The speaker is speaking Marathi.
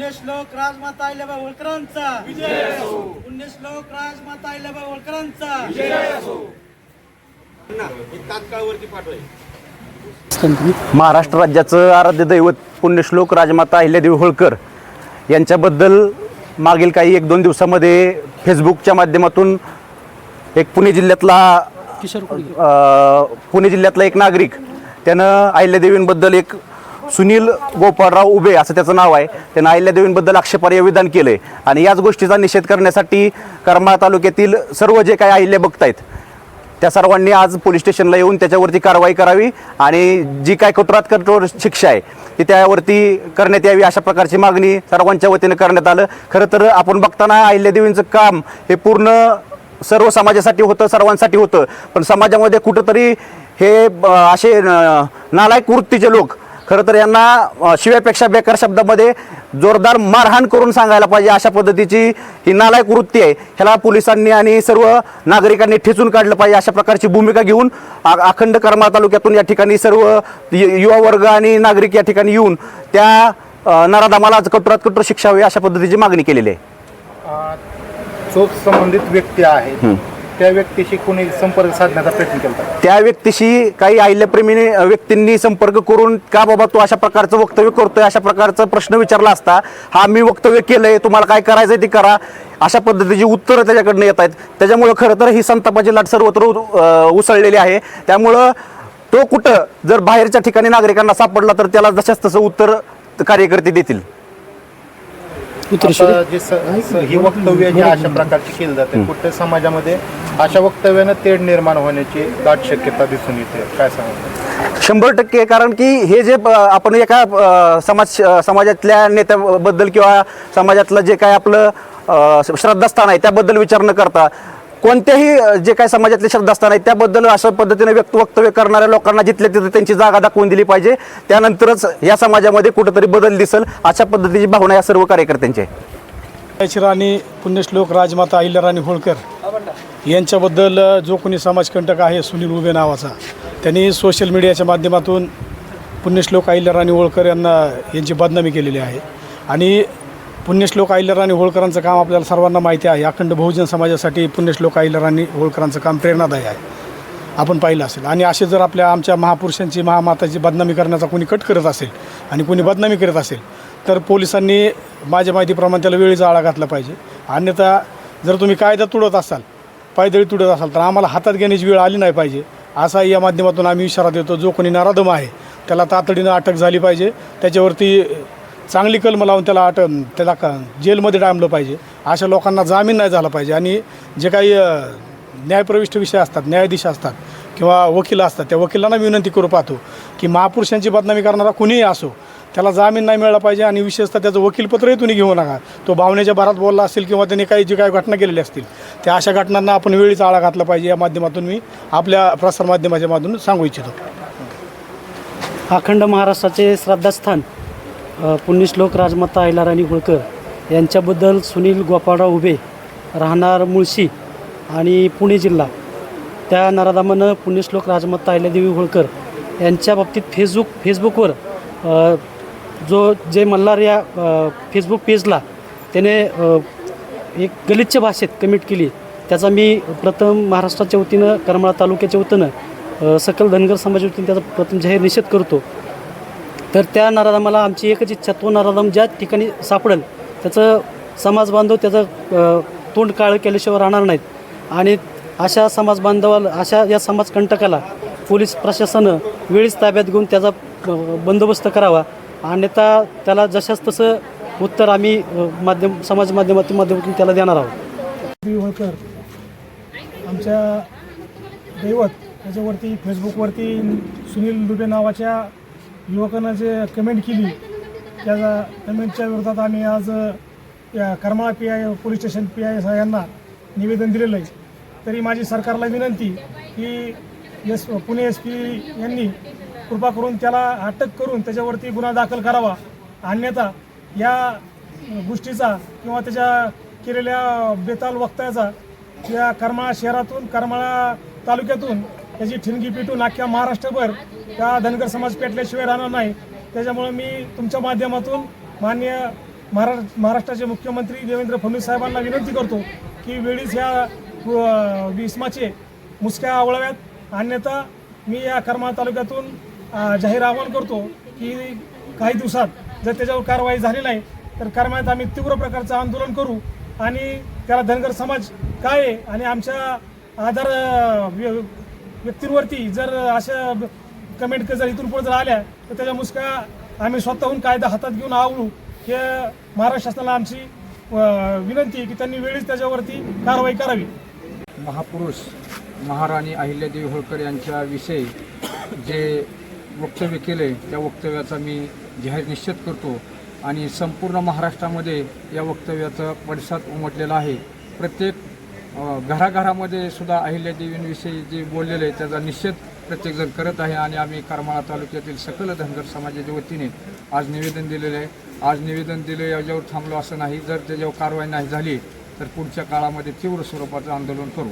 पुण्यश्लोक राजमाता अहिल्याबाई होळकरांचा. पुण्यश्लोक राजमाता अहिल्याबाई होळकरांचा. महाराष्ट्र राज्याचं आराध्य दैवत पुण्यश्लोक राजमाता अहिल्यादेवी होळकर यांच्याबद्दल मागील काही एक दोन दिवसामध्ये फेसबुकच्या माध्यमातून एक पुणे जिल्ह्यातला पुणे जिल्ह्यातला एक नागरिक त्यानं अहिल्यादेवींबद्दल एक सुनील गोपाळराव उभे असं त्याचं नाव आहे. त्यानं अहिल्यादेवींबद्दल आक्षेपार्ह विधान आहे आणि याच गोष्टीचा निषेध करण्यासाठी करमाळा तालुक्यातील सर्व जे काही अहिल्या बघत आहेत त्या सर्वांनी आज पोलीस स्टेशनला येऊन त्याच्यावरती कारवाई करावी आणि जी काय कठोरात कठोर शिक्षा आहे ती त्यावरती करण्यात यावी अशा प्रकारची मागणी सर्वांच्या वतीनं करण्यात आलं. खरं तर आपण बघताना अहिल्यादेवींचं काम हे पूर्ण सर्व समाजासाठी होतं सर्वांसाठी होतं. पण समाजामध्ये कुठंतरी हे असे नालायक वृत्तीचे लोक खरं तर यांना शिव्यापेक्षा बेकार शब्दामध्ये जोरदार मारहाण करून सांगायला पाहिजे अशा पद्धतीची ही नालायक वृत्ती आहे. ह्याला पोलिसांनी आणि सर्व नागरिकांनी ठेचून काढलं पाहिजे अशा प्रकारची भूमिका घेऊन अखंड करमाळ तालुक्यातून या ठिकाणी सर्व युवा वर्ग आणि नागरिक या ठिकाणी येऊन त्या नराधामाला कठोरात कठोर शिक्षा हवी अशा पद्धतीची मागणी केलेली आहे. संबंधित व्यक्ती आहे त्या व्यक्तीशी कोणी संपर्क साधण्याचा प्रयत्न केला त्या व्यक्तीशी काही अहिल्याप्रेमी व्यक्तींनी संपर्क करून का बाबा तू अशा प्रकारचं वक्तव्य करतोय अशा प्रकारचा प्रश्न विचारला असता हा मी वक्तव्य केलंय तुम्हाला काय करायचंय ते करा. अशा पद्धतीची उत्तरं त्याच्याकडनं येत आहेत. त्याच्यामुळं खरं तर ही संतापाची लाट सर्वत्र उसळलेली आहे. त्यामुळं तो कुठं जर बाहेरच्या ठिकाणी नागरिकांना सापडला तर त्याला जशाच तसं उत्तर कार्यकर्ते देतील. ही वक्तव्य जी अशा प्रकारची केली जाते कुठे समाजामध्ये अशा वक्तव्यानं तेढ निर्माण होण्याची दाट शक्यता दिसून येते. काय सांगतो शंभर टक्के कारण की हे जे आपण एका समाज समाजातल्या नेत्याबद्दल किंवा समाजातलं जे काय आपलं श्रद्धास्थान आहे त्याबद्दल विचार न करता कोणत्याही जे काय समाजातले श्रद्धास्थान आहे त्याबद्दल अशा पद्धतीने व्यक्त वक्तव्य करणाऱ्या लोकांना जिथल्या तिथे त्यांची जागा दाखवून दिली पाहिजे त्यानंतरच या समाजामध्ये कुठेतरी बदल दिसल अशा पद्धतीची भावना या सर्व कार्यकर्त्यांची आहे. राणी पुण्यश्लोक राजमाता अहिल्याराणी होळकर. यांच्याबद्दल जो कोणी समाजकंटक आहे सुनील उभे नावाचा त्यांनी सोशल मीडियाच्या माध्यमातून पुण्यश्लोक अहिल्याराणी होळकर यांना यांची बदनामी केलेली आहे. आणि पुण्यश्लोक राणी होळकरांचं काम आपल्याला सर्वांना माहिती आहे. अखंड बहुजन समाजासाठी पुण्यश्लोक अहिल्याराणी होळकरांचं काम प्रेरणादायी आहे. आपण पाहिलं असेल. आणि असे जर आपल्या आमच्या महापुरुषांची महामाताची बदनामी करण्याचा कोणी कट करत असेल आणि कोणी बदनामी करत असेल तर पोलिसांनी माझ्या माहितीप्रमाणे त्याला वेळीचा आळा घातला पाहिजे. अन्यथा जर तुम्ही कायदा तुडत असाल पायदळी तुटत असाल तर आम्हाला हातात घेण्याची वेळ आली नाही पाहिजे. असा या माध्यमातून आम्ही इशारा देतो जो कोणी नराधम आहे त्याला तातडीनं अटक झाली पाहिजे. त्याच्यावरती चांगली कलम लावून त्याला अटक त्याला का जेलमध्ये डांबलं पाहिजे. अशा लोकांना जामीन नाही झाला पाहिजे. आणि जे काही न्यायप्रविष्ट विषय असतात न्यायाधीश असतात किंवा वकील असतात त्या वकिलांना मी विनंती करू पाहतो की महापुरुषांची बदनामी करणारा कुणीही असो त्याला जामीन नाही मिळाला पाहिजे आणि विशेषतः त्याचं वकीलपत्रही तुम्ही घेऊ नका. तो भावनेच्या भरात बोलला असेल किंवा त्याने काही जी काही घटना केलेल्या असतील त्या अशा घटनांना आपण वेळीच आळा घातला पाहिजे. या माध्यमातून मी आपल्या प्रसारमाध्यमाच्या माध्यमातून सांगू इच्छितो. अखंड महाराष्ट्राचे श्रद्धास्थान पुण्यश्लोक राजमाता ऐलाराणी होळकर यांच्याबद्दल सुनील गोपाळराव उभे राहणार मुळशी आणि पुणे जिल्हा. त्या नराधामानं पुण्यश्लोक राजमाता अहिल्यादेवी होळकर यांच्या बाबतीत फेसबुक फेसबुकवर जो जय मल्हार या फेसबुक पेजला त्याने एक गलिच्छ भाषेत कमिट केली. त्याचा मी प्रथम महाराष्ट्राच्या वतीनं करमाळा तालुक्याच्या वतीनं सकल धनगर समाजाच्या वतीनं त्याचा प्रथम जाहीर निषेध करतो. तर त्या नराधामाला आमची एकच इच्छा तो नराधाम ज्या ठिकाणी सापडेल त्याचं समाज बांधव त्याचं तोंड काळं केल्याशिवाय राहणार नाहीत. आणि अशा समाज बांधवाला अशा या समाजकंटकाला पोलीस प्रशासनं वेळीच ताब्यात घेऊन त्याचा बंदोबस्त करावा. अन्यथा त्याला जशाच तसं उत्तर आम्ही माध्यम समाज माध्यमातून माध्यमातून त्याला देणार आहोत. होळकर आमच्या दैवत त्याच्यावरती फेसबुकवरती सुनील दुबे नावाच्या युवकानं जे कमेंट केली त्याचा कमेंटच्या विरोधात आम्ही आज या Karmala P I police station P I यांना निवेदन दिलेलं आहे. तरी माझी सरकारला विनंती की एस पुणे एस पी यांनी कृपा करून त्याला अटक करून त्याच्यावरती गुन्हा दाखल करावा. अन्यथा या गोष्टीचा किंवा त्याच्या केलेल्या बेताल वक्तव्याचा या करमाळा शहरातून करमाळा तालुक्यातून त्याची ठिणगी पिटून अख्ख्या महाराष्ट्रभर त्या धनगर समाज पेटल्याशिवाय राहणार नाही. त्याच्यामुळं मी तुमच्या माध्यमातून मान्य महारा महाराष्ट्राचे मुख्यमंत्री देवेंद्र फडणवीस साहेबांना विनंती करतो की वेळीच ह्या विस्माचे मुसक्या आवळाव्यात. अन्यथा मी या करमाळा तालुक्यातून जाहीर आवाहन करतो की काही दिवसात जर त्याच्यावर कारवाई झाली नाही तर करमाळ्यात आम्ही तीव्र प्रकारचं आंदोलन करू आणि त्याला धनगर समाज काय आहे आणि आमच्या आधार व्य- व्यक्तींवरती जर अशा कमेंट जर इथून पुढे जर आल्या तर त्याच्या मुसक्या आम्ही स्वतःहून कायदा हातात घेऊन आवळू. हे महाराष्ट्र शासनाला आमची विनंती आहे की त्यांनी वेळीच त्याच्यावरती कारवाई करावी. महापुरुष महाराणी अहिल्यादेवी होळकर यांच्याविषयी जे वक्तव्य केले त्या वक्तव्याचा मी जाहीर निश्चित करतो. आणि संपूर्ण महाराष्ट्रामध्ये या वक्तव्याचा पडसाद उमटलेला आहे. प्रत्येक घराघरामध्ये सुद्धा अहिल्यादेवींविषयी जे बोललेलं आहे त्याचा निषेध प्रत्येकजण करत आहे. आणि आम्ही करमाळा तालुक्यातील सकल धनगर समाजाच्या वतीने आज निवेदन दिलेलं आहे. आज निवेदन दिलं याच्यावर थांबलो असं नाही. जर त्याच्यावर कारवाई नाही झाली तर पुढच्या काळामध्ये तीव्र स्वरूपाचं आंदोलन करू.